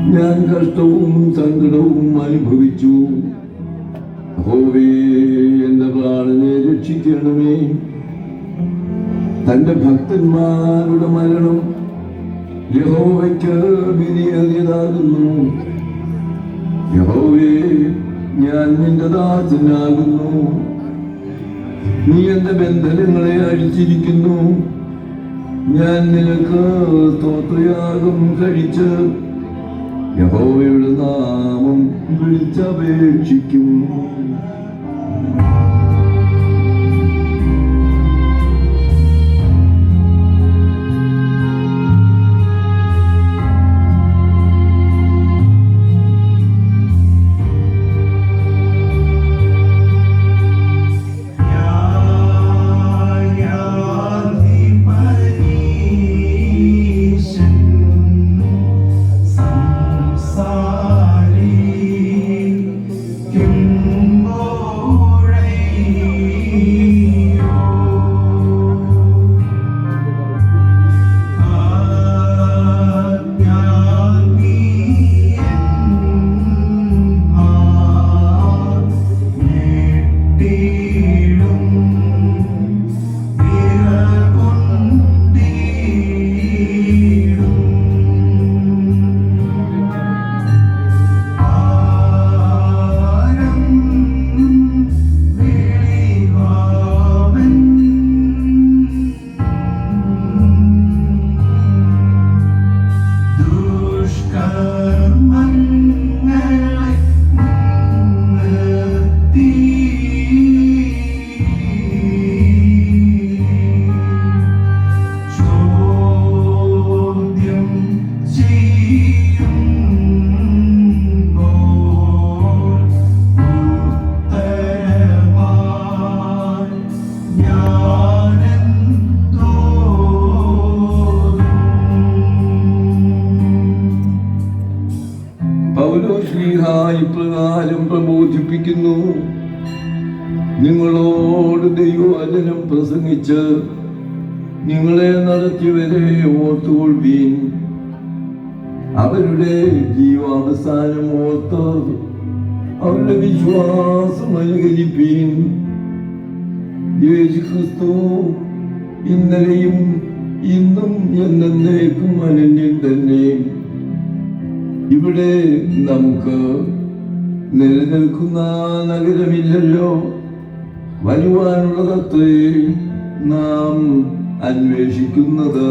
ഞാൻ കഷ്ടവും സങ്കടവും അനുഭവിച്ചു. ഹോവേ എന്റെ പ്രാണനെ രക്ഷിക്കണമേ. തന്റെ ഭക്തന്മാരുടെ മരണം യഹോവയ്ക്ക് വിധിയേറിയതാകുന്നു. യഹോവേ ഞാൻ നിന്റെ ദാസനാകുന്നു. നീ എന്റെ ബന്ധനങ്ങളെ അഴിച്ചിരിക്കുന്നു. ഞാൻ നിനക്ക് സ്തോത്രയാഗം കഴിച്ച് യഹോവയുടെ നാമം വിളിച്ചപേക്ഷിക്കും അവരുടെ ജീവാവസാനം ഓർത്ത് അവരുടെ വിശ്വാസം അനുകരിപ്പീൻ. യേശു ക്രിസ്തു ഇന്നലെയും ഇന്നും എന്നേക്കും അനന്യം തന്നെ. ഇവിടെ നമുക്ക് നിലനിൽക്കുന്ന നഗരമില്ലല്ലോ. വരുവാനുള്ളതത്രേ നാം അന്വേഷിക്കുന്നത്.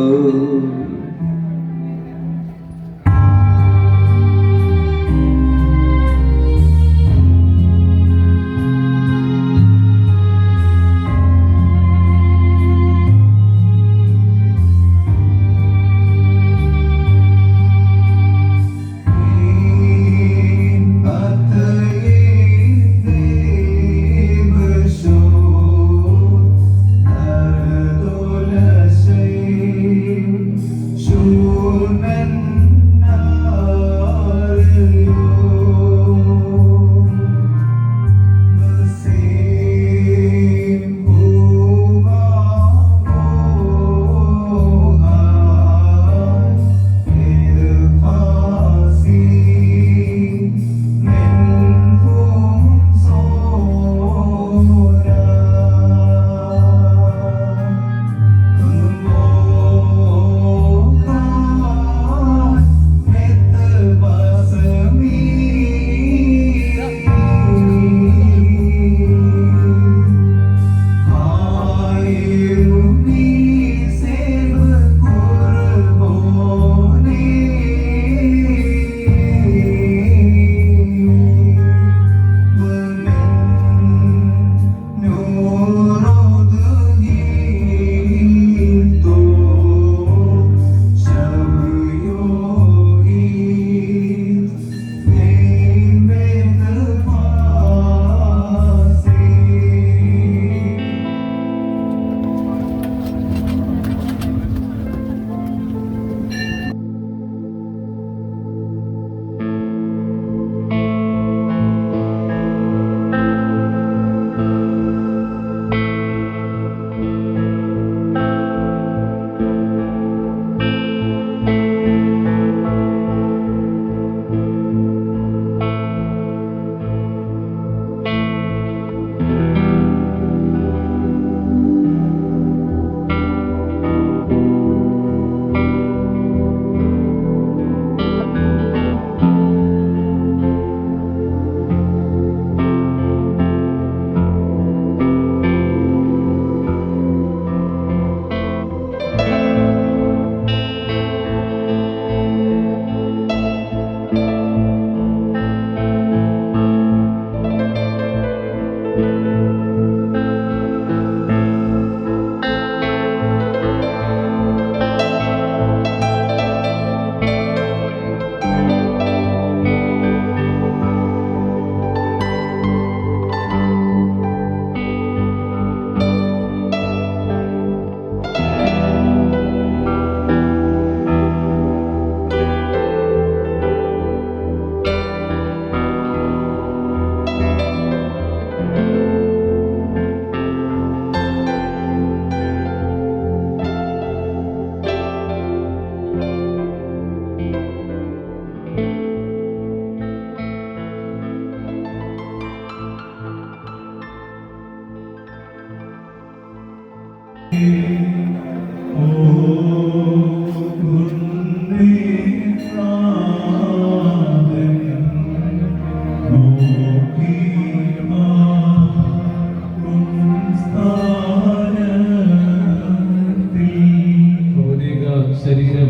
ശരീരം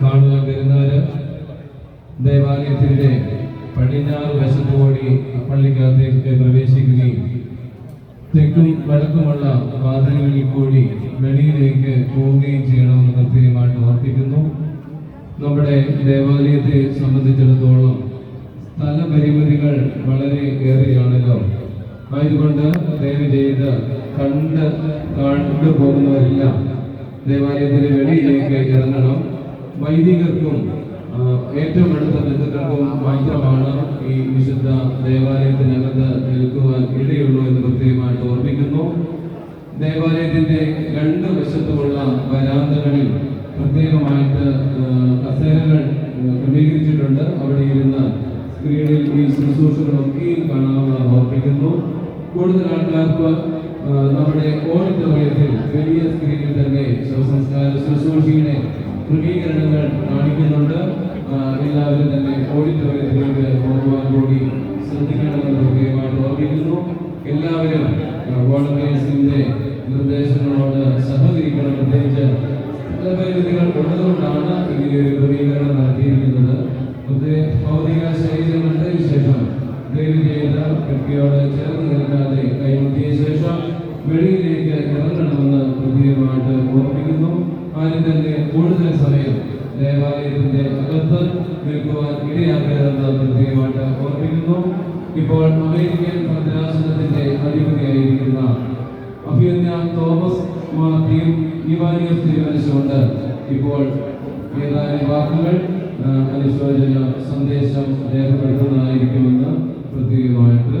കാണുവാൻ വരുന്നവര് ദേവാലയത്തിന്റെ പടിഞ്ഞാറ് വശത്ത് കൂടി പള്ളിക്കകത്തേക്ക് പ്രവേശിക്കുകയും തെക്കും വടക്കുമുള്ള വാതിലുകളിൽ കൂടി വെളിയിലേക്ക് പോവുകയും ചെയ്യണമെന്ന് പ്രത്യേകമായിട്ട് ഓർപ്പിക്കുന്നു. നമ്മുടെ ദേവാലയത്തെ സംബന്ധിച്ചിടത്തോളം സ്ഥലപരിമിതികൾ വളരെ ഏറെയാണല്ലോ. ആയതുകൊണ്ട് ദയവ് ചെയ്ത് കണ്ട് കണ്ടു പോകുന്നവരെല്ലാം ദേവാലയത്തിന്റെ വെളിയിലേക്ക് ഇറങ്ങണം. വൈദികർക്കും ഏറ്റവും അടുത്ത ബന്ധുക്കൾക്കും മാത്രമാണ് ഈ വിശുദ്ധ ദേവാലയത്തിനകത്ത് നിൽക്കുവാൻ ഇടയുള്ളൂ എന്ന് പ്രത്യേകമായിട്ട് ഓർമ്മിക്കുന്നു. ദേവാലയത്തിന്റെ രണ്ട് വശത്തുമുള്ള വരാന്തകളിൽ പ്രത്യേകമായിട്ട് കസേരകൾ ക്രമീകരിച്ചിട്ടുണ്ട്. അവിടെ ഇരുന്ന് സ്ക്രീനിൽ ഈ ശുശ്രൂഷകളൊക്കെ കാണാമെന്ന് ഓർമ്മിക്കുന്നു. കൂടുതൽ ആൾക്കാർക്ക് നമ്മുടെ ഓഡിറ്റോറിയത്തിൽ വലിയ സ്ക്രീനിൽ തന്നെ ശവസംസ്കാര ശുശ്രൂഷയുടെ ക്രമീകരണങ്ങൾ കാണിക്കുന്നുണ്ട്. എല്ലാവരും തന്നെ ഓഡിറ്റോറിയത്തിലേക്ക് പോകുവാൻ കൂടി ശ്രദ്ധിക്കണമെന്ന് പ്രത്യേകമായിട്ട് ഓർമ്മിക്കുന്നു. എല്ലാവരും വോളണ്ടിയേഴ്സിന്റെ നിർദ്ദേശങ്ങളോട് സഹകരിക്കണം പ്രത്യേകിച്ച് സ്ഥലപരിമിതികൾ ഉള്ളതുകൊണ്ടാണ് ഈ ഒരു ക്രമീകരണം നടത്തിയിരിക്കുന്നത്. ഭൗതിക ശരീരം വിശേഷം. ശേഷം ദയവ് ചെയ്ത് വ്യക്തിയോട് ചേർന്ന് നിൽക്കാതെ കൈമുട്ടിയ ശേഷം വെളിയിലേക്ക് ഇറങ്ങണമെന്ന് പ്രത്യേകമായിട്ട് ഓർമ്മിക്കുന്നു. ആരും തന്നെ കൂടുതൽ സമയം ദേവാലയത്തിന്റെ അകത്ത് നിൽക്കുവാൻ ഇടയാക്കരുതെന്ന് പ്രത്യേകമായിട്ട് ഓർമ്മിക്കുന്നു. ഇപ്പോൾ അമേരിക്കൻ ഭദ്രാസനത്തിന്റെ അധിപതിയായിരിക്കുന്ന അഭിയന്യ തോമസ് മാത്യു ഇവാനിയസ് തീരുമാനിച്ചുകൊണ്ട് ഇപ്പോൾ ഏതാനും വാക്കുകൾ അനുശോചന സന്ദേശം രേഖപ്പെടുത്തുന്നതായിരിക്കുമെന്ന് പ്രത്യേകമായിട്ട്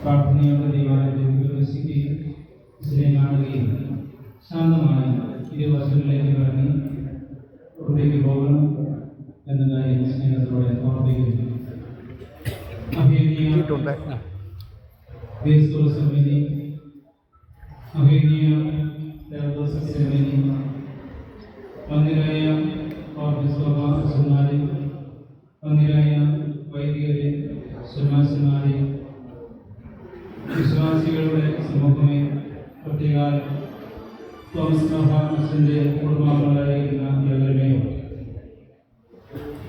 പ്രാർത്ഥനയോടെ ദൈവാലയത്തിൽ പ്രവേശിക്കുകയും ബസ്സിനെ കാണുകയും ശാന്തമായി ഇരു ബസ്സുകളിലേക്ക് ഇറങ്ങി ഉള്ളിലേക്ക് പോകണം എന്ന കാര്യം സ്നേഹത്തോടെ ഓർമ്മിക്കുന്നു അഭിനയ This was a mini Ahinia, there was a ceremony. വന്നിരായ ഓർബിസ്വഭ സുമാരി വന്നിരായ വൈദികരെ സുമാസിമാരെ വിശ്വാസികളുടെ സമൂഹമേ പ്രത്യേക തോമസ് മഹാമിന്റെ കുടുംബാംഗങ്ങളായിരിക്കുന്ന ഏവരുമേയും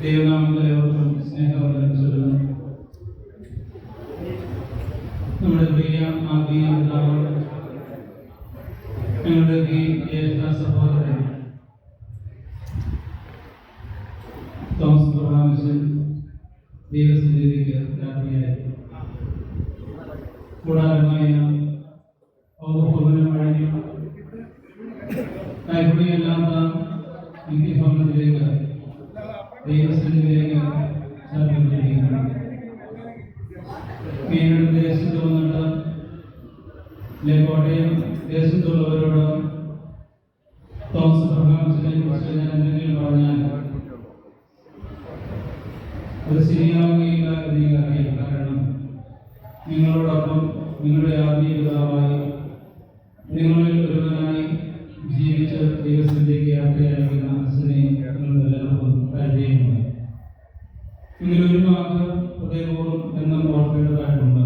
ദൈവനാമങ്ങളെവർക്കും സ്നേഹവന്ദനം ചൊല്ലുന്നു. നമ്മുടെ പ്രിയ ആത്മീയ പിതാവ് ഞങ്ങളുടെ ഈ ജ്യേഷ്ഠ സഹോദരൻ തോമസ് പ്രഭാകരൻ ദൈവസന്നിധിക്ക് 뭐라 할까요? ഒരു വാക്ക് ഹൃദയപൂർവം എന്നും ഓർക്കേണ്ടതായിട്ടുണ്ട്.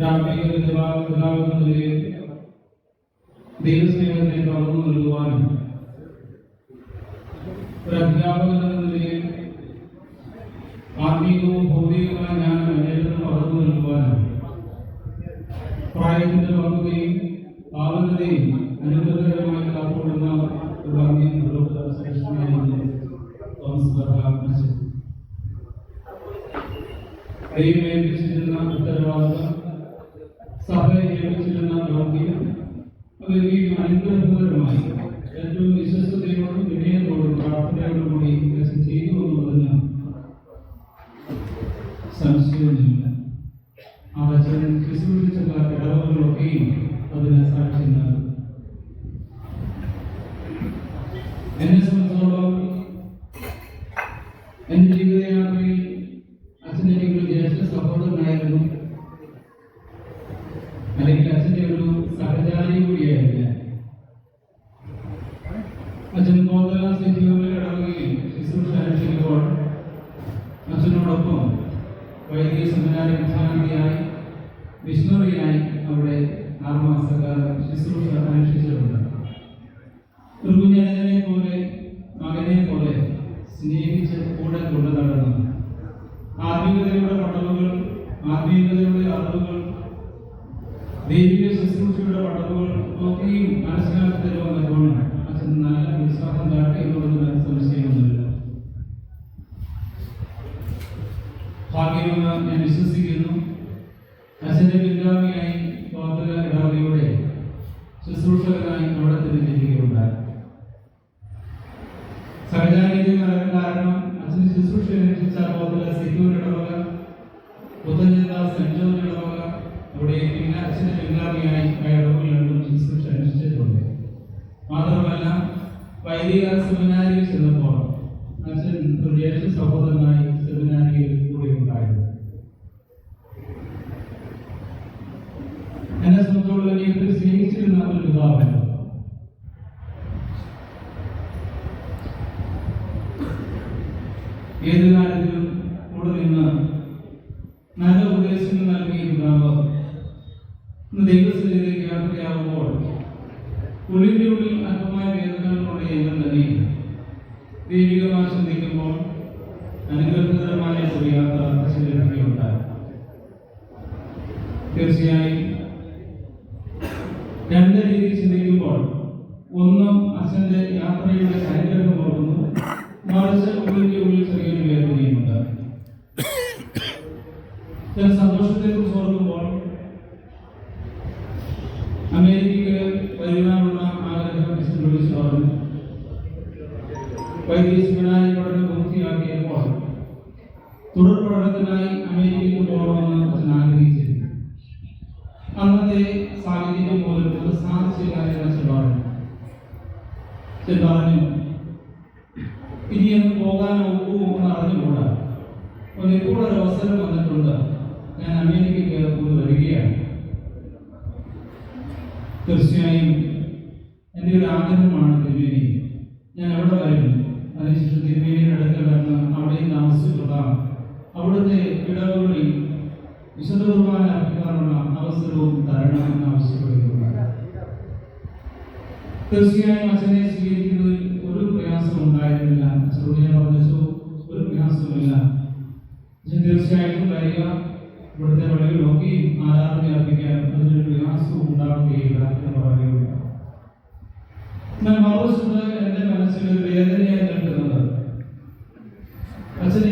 രാഷ്ട്രീയ പിതാവെന്ന നിലയിൽ ദൈവസ്നേഹത്തെ പകർന്നു നൽകുവാനും ഒരു എന്ന നിലയിൽ ആത്മീയവും ഭൗതികവുമായ ജ്ഞാനം എല്ലാവരും പകർന്നു നൽകുവാനും പ്രായത്തിന്റെ പക്വതയും പാവനതയും അനുഗ്രഹകരമായി ദൈവം ഏൽപ്പിച്ചിരുന്ന ഉത്തരവാദിത്തം സഭയെ ഏൽപ്പിച്ചിരുന്ന ദൗത്യം അത് ഈ അനുഗ്രഹപരമായി ഏറ്റവും വിശ്വസ്തയോടും വിനയത്തോടും പ്രാർത്ഥനയോടും കൂടി ചെയ്തു എന്നുള്ളതിന് സംശയമൊന്നുമില്ല ആ വചനം ഇടവകളൊക്കെയും അതിന് സാക്ഷ്യം നൽകും എന്നെ സംബന്ധിച്ചോളം ഏത് കാര്യത്തിലും കൂടെ നിന്ന് നല്ല ഉപദേശങ്ങൾ ഇന്ന് ദൈവസ്ഥിതിയിലേക്ക് യാത്രയാകുമ്പോൾ ഉള്ളിന്റെ ഉള്ളിൽ അല്പമായ വേദനകളുടെ എന്നും തന്നെ ദൈവികമായി ചിന്തിക്കുമ്പോൾ അനുഗ്രഹകരമായ ഒരു യാത്ര ലഭിക്കുകയുണ്ടായി തീർച്ചയായും രണ്ട് രീതിയിൽ ചിന്തിക്കുമ്പോൾ ഒന്നും അച്ഛന്റെ യാത്രയുടെ അനുഗ്രഹം മറിച്ച് ഉള്ളിന്റെ ഉള്ളിൽ ചെറിയൊരു വേദനയുമുണ്ട്. ചില സന്തോഷത്തെ കുറിച്ച് ഓർക്കുമ്പോൾ അമേരിക്കയിൽ വരുവാനുള്ള ആഗ്രഹം അച്ഛൻ വിളിച്ചു പറഞ്ഞു വൈദ്യ സെമിനാരി പഠനം പൂർത്തിയാക്കിയപ്പോൾ തുടർ പഠനത്തിനായി അമേരിക്കയിൽ പോകണമെന്ന് അച്ഛൻ ആഗ്രഹിച്ചിരുന്നു. അന്നത്തെ സാഹചര്യം പോലും അത് സാധിച്ചില്ല എന്ന് അച്ഛൻ പറഞ്ഞു. അച്ഛൻ പറഞ്ഞു ഇനിയൊന്നും അത് പോകാനോ എന്ന് അറിഞ്ഞുകൂടാ. അപ്പോൾ ഇപ്പോൾ ഒരു അവസരം വന്നിട്ടുണ്ട്. ഞാൻ അമേരിക്കയ്ക്ക് ഒന്ന് വരികയാണ്. തീർച്ചയായും എന്റെ ഒരു ആഗ്രഹമാണ് തിരുമേനി. ഞാൻ അവിടെ വരും അതിനുശേഷം തിരുമേനിയുടെ അടുക്കൽ വന്ന് അവിടെയും താമസിച്ചുള്ള അവിടുത്തെ ഇടവുകളിൽ വിശുദ്ധ കുർബാന അർപ്പിക്കാനുള്ള അവസരവും തരണമെന്ന് ആവശ്യപ്പെടുകയുണ്ടായി. തീർച്ചയായും അച്ഛനെ വരിക ഇവിടുത്തെ പള്ളികളിലൊക്കെയും ആരാധന അർപ്പിക്കാനും അതിനൊരു പ്രയാസവും ഉണ്ടാവുകയില്ല എന്ന് പറയുകയുണ്ട് എന്നാൽ മറുവശത്ത് എന്റെ മനസ്സിൽ ഒരു വേദനയായി നിൽക്കുന്നത്. അച്ഛൻ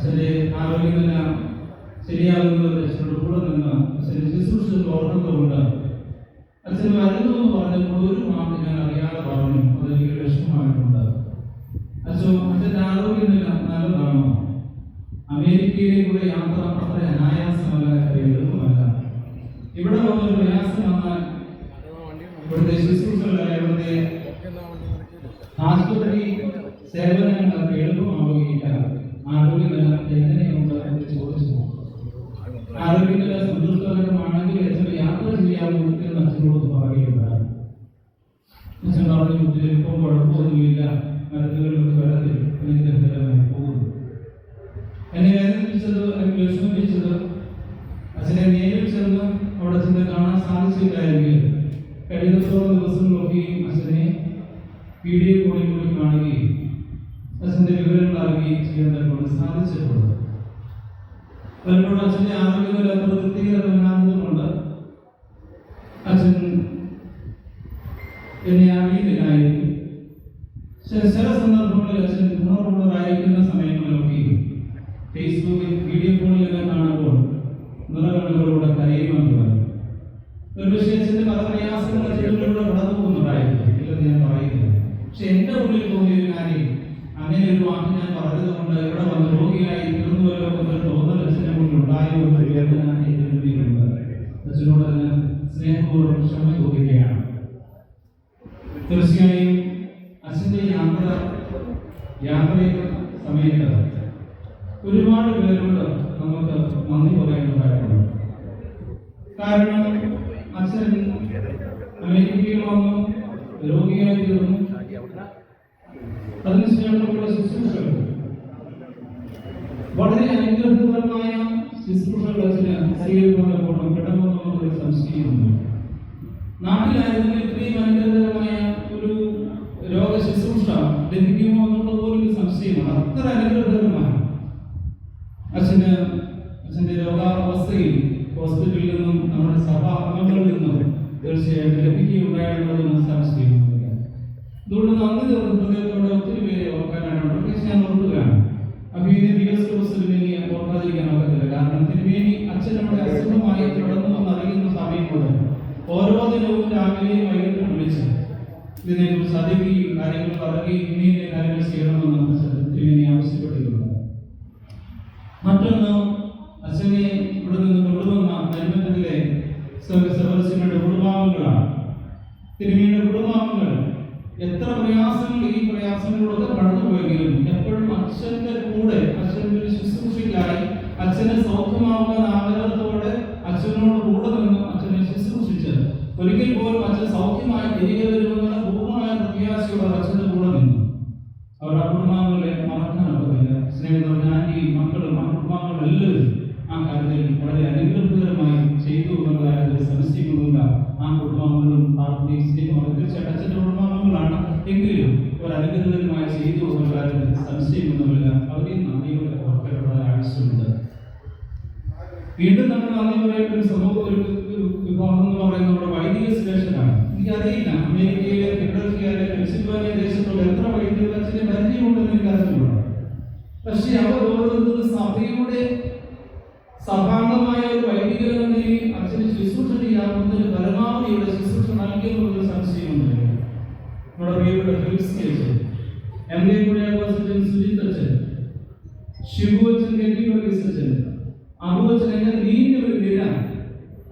അച്ഛന്റെ ആരോഗ്യനില ശരിയാകുന്നത് അച്ഛനോട് കൂടെ നിന്ന് അച്ഛന്റെ ശുശ്രൂഷ ഓർക്കുന്നതുകൊണ്ട് അച്ഛൻ വരുന്നു എന്ന് പറഞ്ഞപ്പോൾ ഒരു വാക്ക് ഞാൻ അറിയാതെ പറഞ്ഞു. അതെനിക്ക് വിഷമമായിട്ടുണ്ട് അച്ഛൻ അച്ഛന്റെ ആരോഗ്യനില നല്ലതാണോ? അമേരിക്കയിലേക്കുള്ള യാത്ര അത്ര അനായാസമല്ല എളുപ്പമല്ല. ഇവിടെ വന്നൊരു പ്രയാസം വന്നാൽ ഇവിടുത്തെ ശുശ്രൂഷകളായ ഇവിടുത്തെ ആശുപത്രി സേവനങ്ങൾ അത്ര എളുപ്പമാവുകയില്ല. ആരോഗ്യനില എങ്ങനെയുണ്ട് എന്ന് ചോദിച്ചു ആരോഗ്യനില സന്തുഷ്ടകരമാണെങ്കിൽ അച്ഛൻ യാത്ര ചെയ്യാമോ എന്ന് അച്ഛനോട് പറയുകയുണ്ടായി. അച്ഛൻ പറഞ്ഞു ഇപ്പം കുഴപ്പമൊന്നുമില്ല മരുന്നുകളിലൊക്കെ വരത്തിൽ എനിക്ക് ഫലമായി പോകുന്നു. എന്നെ വേദനിപ്പിച്ചത് എനിക്ക് വിഷമിപ്പിച്ചത് അച്ഛനെ നേരിൽ ചെന്ന് അവിടെ ചെന്ന് കാണാൻ സാധിച്ചില്ലായെങ്കിൽ കഴിഞ്ഞത്തോളം ദിവസങ്ങളൊക്കെയും അച്ഛനെ വീഡിയോ കോളിൽ കൂടി കാണുകയും അച്ഛന്റെ വിവരങ്ങൾ അറിയുകയും ചെയ്യാൻ കൊണ്ട് സാധിച്ചിട്ടുണ്ട്. പലപ്പോഴും അച്ഛന്റെ ആരോഗ്യനില അത്ര തൃപ്തികരമല്ലാത്തതുകൊണ്ട് അച്ഛൻ എന്നെ അറിയുന്നില്ലായിരുന്നു ചില ചില സന്ദർഭങ്ങളിൽ അച്ഛൻ ഗുണമുള്ളതായിരിക്കുന്ന സമയങ്ങളിലൊക്കെയും ഫേസ്ബുക്കിൽ വീഡിയോ കോളിലൊക്കെ കാണുമ്പോൾ നിറകണ്ണുകളോടെ കരയുമെന്ന് പറഞ്ഞു ഒരു വിഷയത്തിന്റെ പല പ്രയാസങ്ങൾ അച്ഛനിലൂടെ കടന്നു പോകുന്നുണ്ടായിരുന്നു ഇല്ലെന്ന് ഞാൻ പറയുന്നില്ല പക്ഷെ എന്റെ ഉള്ളിൽ തോന്നിയ ഒരു കാര്യം അങ്ങനെ ഒരു വാക്ക് ഞാൻ പറഞ്ഞത് കൊണ്ട് ഇവിടെ വന്ന് രോഗിയായി തീർന്നുവല്ലോ എന്നൊരു തോന്നൽ അച്ഛനെ കൊണ്ട് ഉണ്ടായോ എന്നൊരു വേദന എന്റെ ഉള്ളിലുണ്ട് അച്ഛനോട് ഞാൻ സ്നേഹപൂർവം ക്ഷമ ചോദിക്കുകയാണ് തീർച്ചയായും അച്ഛന്റെ യാത്ര യാത്രയുടെ സമയത്ത് ഒരുപാട് പേരോട് നമുക്ക് നന്ദി പറയേണ്ടതായിട്ടുണ്ട് കാരണം അച്ഛൻ അമേരിക്കയിൽ വന്നു രോഗിയായി തീർന്നു. അതിനുശേഷമുള്ള ശുശ്രൂഷകൾ. വളരെ അനുഗ്രഹപരമായ ശുശ്രൂഷകൾ അച്ഛന് സ്വീകരിക്കുന്നപ്പോൾ കിടന്നു സംശയമുണ്ട്. നാട്ടിലായിരുന്നു ഇത്രയും അനുഗ്രഹകരമായ ഒരു രോഗ ശുശ്രൂഷ ലഭിക്കുമോ എന്നുള്ള പോലും സംശയമാണ്. അത്ര അനുഗ്രഹകരമാണ്. അച്ഛന് അച്ഛന്റെ രോഗാവസ്ഥയിൽ ഹോസ്പിറ്റലിൽ നിന്നും നമ്മുടെ സഭാ അംഗങ്ങളിൽ നിന്നും തീർച്ചയായിട്ടും ലഭിക്കുകയുണ്ടായെന്നുള്ളതൊന്നും സംശയമൊന്നുമില്ല അതുകൊണ്ട് നന്ദി തോന്നുന്ന ഹൃദയത്തോടെ ഒത്തിരി പേരെ ഓർക്കാനാണ് പ്രത്യേകിച്ച് ഞാൻ ഓർക്കുകയാണ്. അഭിനയ വികസ് തിരുമേനിയെ ഓർക്കാതിരിക്കാൻ ഒക്കത്തില്ല കാരണം തിരുമേനി അച്ഛൻ നമ്മുടെ അസുഖമായി തുടർന്നു എന്നറിയുന്ന സമയം മുതൽ ഓരോ ദിനവും രാവിലെയും ഇതിനെക്കുറിച്ച് സാധിക്കുകയും കാര്യങ്ങൾ പറയുകയും ഇനിയും കാര്യങ്ങൾ ചെയ്യണമെന്ന് തിരുമേനി ആവശ്യപ്പെട്ടിട്ടുണ്ട് മറ്റൊന്ന് അച്ഛനെ ഇവിടെ നിന്ന് കൊണ്ടുവന്ന ജന്മത്തിലെ സദസ്യങ്ങളുടെ കുടുംബാംഗങ്ങളാണ്. തിരുമേനിയുടെ കുടുംബാംഗങ്ങൾ എത്ര പ്രയാസങ്ങൾ ഈ പ്രയാസങ്ങളിലൂടെ കടന്നുപോയെങ്കിലും എപ്പോഴും അച്ഛന്റെ കൂടെ അച്ഛന്റെ ഒരു ശുശ്രൂഷയിലായി അച്ഛനെ സൗഖ്യമാവുന്ന ആഗ്രഹത്തോടെ അച്ഛനോട് കൂടെ നിന്ന് അച്ഛനെ ശുശ്രൂഷിച്ചത്. ഒരിക്കൽ പോലും അച്ഛൻ സൗഖ്യമായി തിരികെ വരുമെന്നുള്ള പ്രത്യാശയോടെ അച്ഛന്റെ കൂടെ നിന്നു. അവർ ആ കുടുംബാംഗങ്ങളെ മറക്കാനൊക്കത്തില്ല സ്നേഹം പറഞ്ഞ ആന്റി മക്കളും ആ കുടുംബാംഗങ്ങളും എല്ലാവരും ആ കാര്യത്തിൽ വളരെ അനുഗ്രഹകരമായി ചെയ്തു എന്നുള്ള കാര്യത്തിൽ സംശയിക്കുന്നില്ല ആ കുടുംബാംഗങ്ങളും പ്രാർത്ഥനയും സ്നേഹമാണ് തീർച്ചയായിട്ടും അച്ഛന്റെ കുടുംബാംഗങ്ങളാണ്. എങ്കിലും ഒരു അനുഗ്രഹകരമായി ചെയ്തു എന്നുള്ള കാര്യത്തിൽ സംശയിക്കുന്നുമില്ല അവരെയും നന്ദിയോടെ ഓർക്കേണ്ടത് ആവശ്യമുണ്ട്. വീണ്ടും നമ്മൾ ആദ്യമായിട്ട് ഒരു സമൂഹ ഒരു വിഭാഗം എന്ന് പറയുന്നത് നമ്മുടെ വൈദിക സ്റ്റേഷനാണ് എനിക്കറിയില്ല അമേരിക്കയിലെ ഫെഡറൽ പെൻസിൽവാനിയ ദേശത്തുള്ള എത്ര വൈദിക അച്ഛനെ പരിചയമുണ്ടെന്ന് എനിക്ക് അറിഞ്ഞുകൂടാ പക്ഷേ അവർ ഓരോരുത്തരും സഭയുടെ സഭാംഗമായ ഒരു വൈദിക നിലയിൽ അച്ഛന് ശുശ്രൂഷ ചെയ്യാവുന്ന ഒരു ഇവിടെ ശുശ്രൂഷ നൽകിയെന്നുള്ളൊരു സംശയമുണ്ട്. നമ്മുടെ പ്രിയപ്പെട്ട Philips M A Kuriakose Sujith അച്ഛൻ ശിവു അച്ഛൻ കെട്ടി വർഗീസ് അച്ഛൻ അബുവച്ചൻ എങ്ങനെ നീണ്ട ഒരു നിര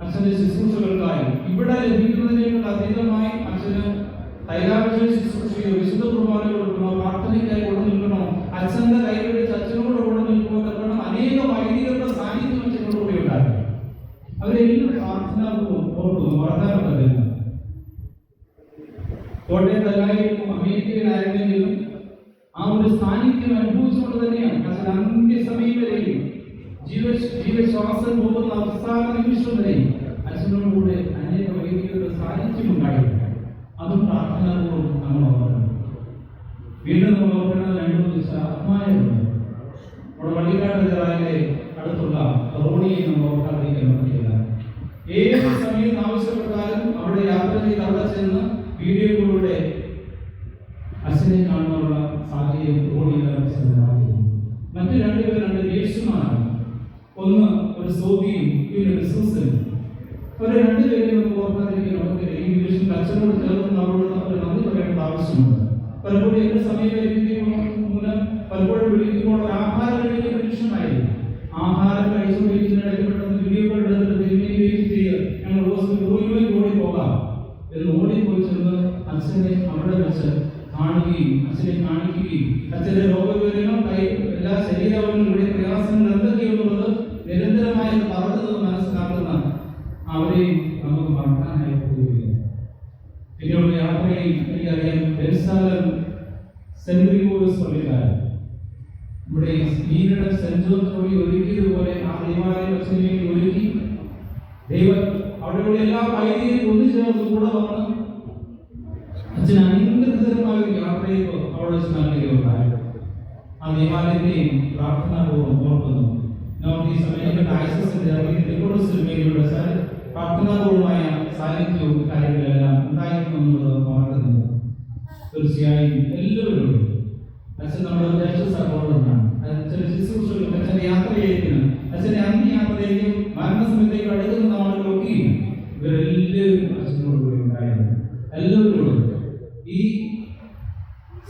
അച്ഛന്റെ ശുശ്രൂഷകൾക്കായി. ഇവിടെ ലഭിക്കുന്നതിനേക്കാൾ അധികമായി അച്ഛന് തൈലാഭിഷേക ശുശ്രൂഷയോ വിശുദ്ധ കുർബാനയോ കൊടുക്കുന്ന. പ്രാർത്ഥനയ്ക്കായി കൂടെ നിൽക്കണോ അച്ഛന്റെ കൈപിടിച്ച് അച്ഛനോട് കൂടെ നിൽക്കുമ്പോൾ കാരണം അനേക വൈദികരുടെ സാന്നിധ്യം അച്ഛനോട് കൂടെ ഉണ്ടായിരുന്നു അവരെല്ലാം പ്രാർത്ഥന ഓർക്കുന്നു മറക്കാറുണ്ടല്ല കോട്ടയത്തല്ലായിരിക്കും അമേരിക്കയിലായിരുന്നെങ്കിലും ആ ഒരു സാന്നിധ്യം അനുഭവിച്ചുകൊണ്ട് തന്നെയാണ് അച്ഛൻ അന്ത്യസമയം വരെയും ജീവ ജീവശ്വാസം പോകുന്ന അവസാന അച്ഛനോടുകൂടെ അനേക വൈദികരുടെ സാന്നിധ്യം ഉണ്ടായിരുന്നു അതും പ്രാർത്ഥനാപൂർവം നമ്മൾ ഓർക്കണം. വീണ്ടും നമ്മൾ ഓർക്കുന്നത് രണ്ടു മൂന്ന് ശാഖമാരുണ്ട് നമ്മുടെ വള്ളിക്കാട് അടുത്തുള്ള റോഡിയെ നമ്മൾ ഓർക്കാതിരിക്കാൻ പറ്റില്ല. ഏത് സമയത്ത് ആവശ്യപ്പെട്ടാലും അവിടെ യാത്ര ചെയ്ത് അവിടെ ചെന്ന് വീഡിയോയിലൂടെ അച്ഛനെ കാണാനുള്ള സാഹചര്യം യേശുമാനാണ് ഒന്ന് രണ്ട് സോഫിയും ഒന്ന് ഒരു നമുക്ക് ഓർക്കാതിരിക്കാൻ നമുക്ക് ഈ നിമിഷം അച്ഛനോട് ചേർന്ന് നമ്മളോട് നന്ദി പറയേണ്ട ആവശ്യമുണ്ട്. പലപ്പോഴും എന്റെ സമയം മൂലം പലപ്പോഴും വിളിക്കുമ്പോൾ ആഹാരം കഴിക്കുന്ന മനുഷ്യനായിരുന്നു ആഹാരം കഴിച്ചുകൊണ്ടിരിക്കുന്നതിനിടയിൽ പെട്ടെന്ന് വീഡിയോ കോൾ എടുത്തിട്ട് തിരുമേനി വെയിറ്റ് ചെയ്യുക. ഞങ്ങൾ റൂമിലേക്ക് ഓടി പോകാം. എന്ന് ഓടിപ്പോയി ചെന്ന് അച്ഛനെ അവിടെ വെച്ച് കാണുകയും അച്ഛനെ കാണിക്കുകയും അച്ഛന്റെ രോഗവിവരങ്ങൾ സെന്റ് ജോർജ് പള്ളി ഒരുക്കിയതുപോലെ ആ ദേവാലയം ഒരുക്കി. ദൈവം അവിടെയുള്ള എല്ലാ വൈദികരും ഒന്നിച്ചേർന്ന് കൂടെ വന്ന് അച്ഛൻ അനുഗ്രഹകരമായ ഒരു യാത്രയിൽ അവിടെ വെച്ച് ആ ദൈവാലയത്തെയും പ്രാർത്ഥനാപൂർവം ഓർക്കുന്നു. നോർത്ത് ഈസ്റ്റ് അമേരിക്കൻ ഡയസസിന്റെ സിനിമയിലൂടെ പ്രാർത്ഥനാപൂർവമായ സാന്നിധ്യവും കാര്യങ്ങളെല്ലാം ഉണ്ടായിരുന്നു എന്നുള്ളത് മറക്കുന്നില്ല തീർച്ചയായും എല്ലാവരും അച്ഛൻ നമ്മുടെ ജ്യേഷ്ഠ സഹോദരനാണ് അച്ഛന്റെ ശുശ്രൂഷകളും അന്ന് യാത്രയേക്കും അച്ഛന്റെ അന്ത്യ യാത്രയിലേക്കും മരണസമയത്തേക്ക് അടുക്കുന്ന ആളുകളൊക്കെയും ഇവരെല്ലാവരും അച്ഛനോട് കൂടി ഉണ്ടായിരുന്നു. എല്ലാവരോടും ഈ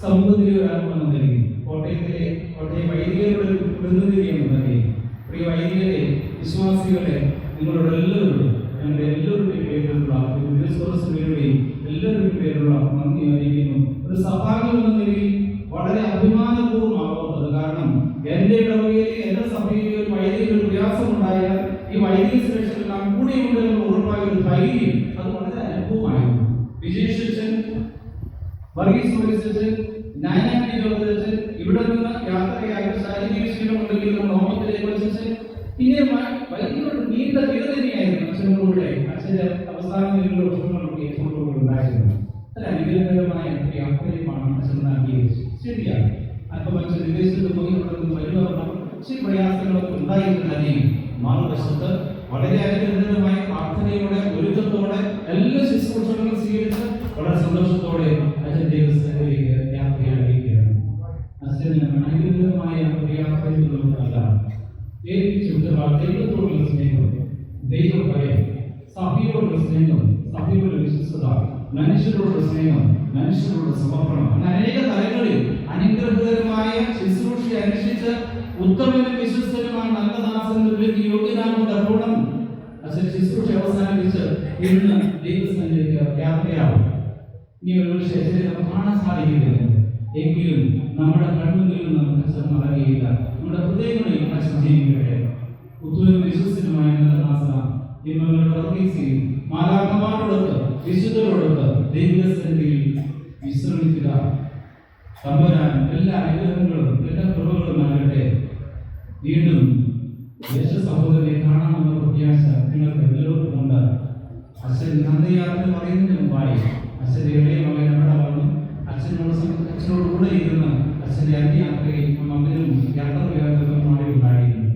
സമൂഹത്തിലെ ഒരു ആത്മ നൽകി കോട്ടയത്തിലെ കോട്ടയം വൈദികരുടെ പ്രതിനിധിയാണ് നൽകി പ്രിയ വൈദികരെ വിശ്വാസികളെ നിങ്ങളോട് എല്ലാവരോടും ഞങ്ങളുടെ എല്ലാവരുടെയും പേരിലുള്ള ഉദ്യോഗസ്ഥരുടെയും എന്റെ ഇടവകയിൽ എന്റെ സഭയിൽ ഒരു വൈദിക ഒരു പ്രയാസമുണ്ടായാൽ ഈ വൈദിക സുരക്ഷയിൽ നാം കൂടെയുണ്ട് എന്ന് ഉറപ്പായ ഒരു ധൈര്യം അത് വളരെ അനുഭവമായിരുന്നു. വിജയശേഷൻ വർഗീസ് പോലീസ് ന്യായാന്തി ജോർജ് ഇവിടെ നിന്ന് യാത്രയായി ശാരീരിക ക്ഷീണമുണ്ടെങ്കിൽ നമ്മൾ ഹോമത്തിലേക്ക് വെച്ച് ഇങ്ങനെ വലിയൊരു നീണ്ട തിരതന്നെയായിരുന്നു അച്ഛനോടുകൂടെ. അച്ഛന്റെ അവസാന നിലയിലുള്ള അച്ഛനോടുകൂടെ ഉണ്ടായിരുന്നു. അനുഗ്രഹകരമായ ഒരു തന്നെയും മറുവശത്ത് വളരെ പ്രാർത്ഥനയോടെ ഒരുക്കത്തോടെ എല്ലാ ശുശ്രൂഷകളും സ്വീകരിച്ച് വളരെ സന്തോഷത്തോടെ അച്ഛൻ ദൈവസ്ഥയിലേക്ക് യാത്രയായിരിക്കുകയാണ് അച്ഛന് അനുഗ്രഹമായ ഒരു ഏൽപ്പിച്ചുകൊണ്ട് ദൈവത്തോടുള്ള സ്നേഹം ദൈവഭയം സഭയോടുള്ള സ്നേഹം സഭയോടുള്ള വിശ്വസ്തത മനുഷ്യരോടുള്ള സ്നേഹം മനുഷ്യരോടുള്ള സമർപ്പണം അങ്ങനെ അനേക തലങ്ങളിൽ അനുഗ്രഹകരമായ ശുശ്രൂഷയെ അനുഷ്ഠിച്ച് ഉത്തമനും വിശ്വസ്തനുമായി നല്ല ദാസനിലേക്ക് യോഗ്യനാകുന്ന ഗുണം അച്ഛൻ ശുശ്രൂഷ അവസാനിപ്പിച്ച് ഇന്ന് ദൈവസ്ഥാനിലേക്ക് യാത്രയാവും. ഇനി ഒരു ശരീരം കാണാൻ സാധിക്കില്ല. എങ്കിലും നമ്മുടെ കണ്ണുകളിൽ നമുക്ക് മറയുകയില്ല നമ്മുടെ ഹൃദയങ്ങളിൽ അച്ഛൻ ജീവിക്കട്ടെ ഉത്തമനും വിശ്വസ്തനുമായ നല്ല ദാസ മാലാക്കന്മാരോടൊത്ത് വിശുദ്ധരോടൊത്ത് ദൈവസന്നിധിയിൽ വിശ്രമിക്കുക. തമ്പുരാൻ എല്ലാ അനുഗ്രഹങ്ങളും എല്ലാ കുറവുകളും നൽകട്ടെ. വീണ്ടും ദേശ സഹോദരനെ കാണാമെന്ന പ്രത്യാശ നിങ്ങൾക്ക് എല്ലാവർക്കും ഉണ്ട്. അച്ഛൻ നന്ദിയാത്ര പറയുന്നതിന് മുമ്പായി അച്ഛന്റെ ഇളയ മകൻ അവിടെ വന്നു. അച്ഛനോട് അച്ഛനോട് കൂടെ ഇരുന്ന് അച്ഛന്റെ അന്ത്യയാത്രയിൽ മകനും യാത്ര വ്യാപകമായി ഉണ്ടായിരുന്നു.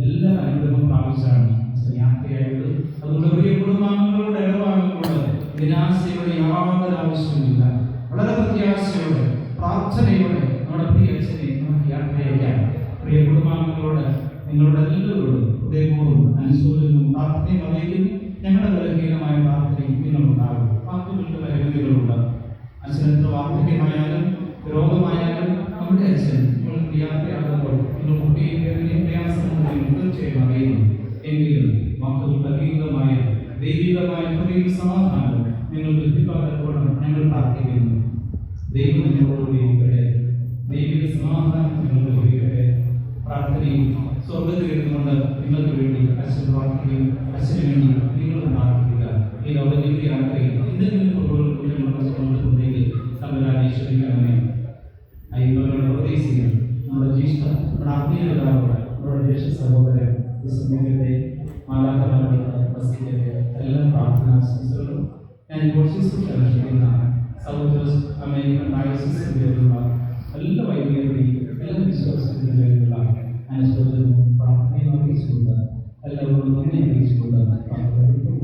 എല്ലാ അനുഗ്രഹം പ്രാപിച്ചാണ് അച്ഛൻ യാത്രയായത്. അതുകൊണ്ട് വലിയ കുടുംബാംഗങ്ങളോട് ഇടപാടുകളോട് നിരാശയോടെ യാതൊരു ആവശ്യമില്ല വളരെ പ്രത്യാശയോടെ പ്രാർത്ഥനയോടെ നമ്മുടെ പ്രിയ അച്ഛനെ പ്രിയ കുടുംബാംഗങ്ങളോട് നിങ്ങളുടെ എല്ലാവരോടും ഹൃദയപൂർവം അനുശോചനവും പ്രാർത്ഥനയും അറിയിക്കും ഞങ്ങളുടെ ബലഹീനമായ പ്രാർത്ഥനയും നിങ്ങളുണ്ടാകും. വാക്കുകളുടെ പരിമിതികളുണ്ട്. അച്ഛനത്ര വാർദ്ധക്യമായാലും രോഗമായാലും നമ്മുടെ അച്ഛൻ നിങ്ങൾക്ക് യാത്രയാകുമ്പോൾ നിങ്ങൾ കുട്ടിയും പ്രയാസം തീർച്ചയായും അറിയുന്നു. എങ്കിലും മക്കളുടെ അതീതമായ ദൈവികമായ ഹൃദയ സമാധാനം നിങ്ങൾ ലഭിക്കാത്തപ്പോഴും ഞങ്ങൾ പ്രാർത്ഥിക്കുന്നു. ദൈവം നിങ്ങളോട് ഇരിക്കട്ടെ ദൈവിക സമാധാനം നിങ്ങൾ ലഭിക്കട്ടെ. പ്രാർത്ഥനയും സ്വർഗത്തിൽ ഇരുന്നുകൊണ്ട് നിങ്ങൾക്ക് വേണ്ടി അച്ഛൻ പ്രാർത്ഥിക്കുകയും അച്ഛന് വേണ്ടി നിങ്ങൾ പ്രാർത്ഥിക്കുക. ഈ ലോകത്തിന്റെ യാത്രയിൽ എന്തെങ്കിലും ഉണ്ടെങ്കിൽ കുറ്റങ്ങളുണ്ടെങ്കിൽ തമ്മിലാശ്വസിക്കണമേ അയ്യങ്ങളുടെ ഉപദേശികൾ നമ്മുടെ ജ്യേഷ്ഠ നമ്മുടെ ആത്മീയതാവ് നമ്മുടെ ജ്യേഷ്ഠ സഹോദരൻ സമയത്തെ മാതാപിതാക്കളുടെ വസിക്കട്ടെ എല്ലാ പ്രാർത്ഥനാ ശുശ്രൂഷകളും ഞാൻ ശുശ്രൂഷ അനുഷ്ഠിക്കുന്ന സൗത്ത് അമേരിക്കൻ ഡയസിസിലുള്ള എല്ലാ വൈദികരുടെയും എല്ലാ പേരിലുള്ള അനുശോചനവും പ്രാർത്ഥനയും അറിയിച്ചുകൊണ്ട് എല്ലാവരോടും നന്ദി അറിയിച്ചുകൊണ്ട് പ്രാർത്ഥിക്കുന്നു.